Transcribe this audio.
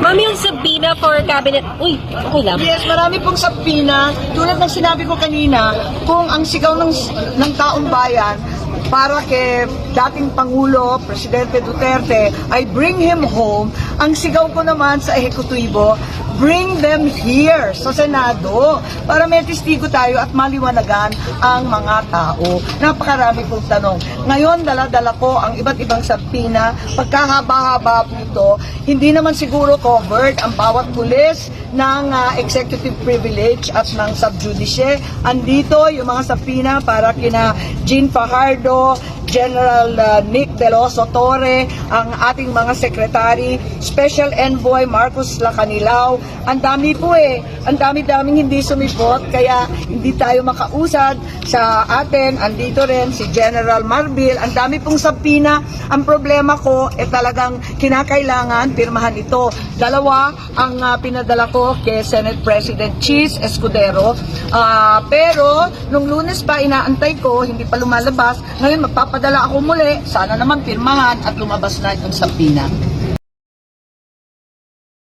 Ma'am, yung Sabina for cabinet... Uy, okay lang. Yes, marami pong sapina. Tulad ng sinabi ko kanina, kung ang sigaw ng, ng taong bayan para kay dating Pangulo, Presidente Duterte, ay bring him home, ang sigaw ko naman sa ehekutibo, bring them here sa Senado para may testigo tayo at maliwanagan ang mga tao. Napakarami pong tanong. Ngayon, dala-dala ko ang iba't ibang sapina. Pagkahaba-haba po ito, hindi naman siguro covered ang bawat pulis ng ah, executive privilege at ng subjudice. Andito yung mga sapina para kina Jean Fajardo, General ah, Nick Veloso Torre, ang ating mga secretary, Special Envoy Marcos Lacanilao. Ang dami po eh. Ang dami-daming hindi sumipot kaya hindi tayo makausad sa atin. Andito rin si General Marbil. Ang dami pong sapina. Ang problema ko eh talagang kinakailangan pirmahan ito. Dalawa ang ah, pinadala ko kay Senate President Cheese Escudero. Ah, pero nung lunes pa inaantay ko, hindi pa lumalabas. Ngayon magpapadala ako muli. Sana naman pirmahan at lumabas na itong sapina.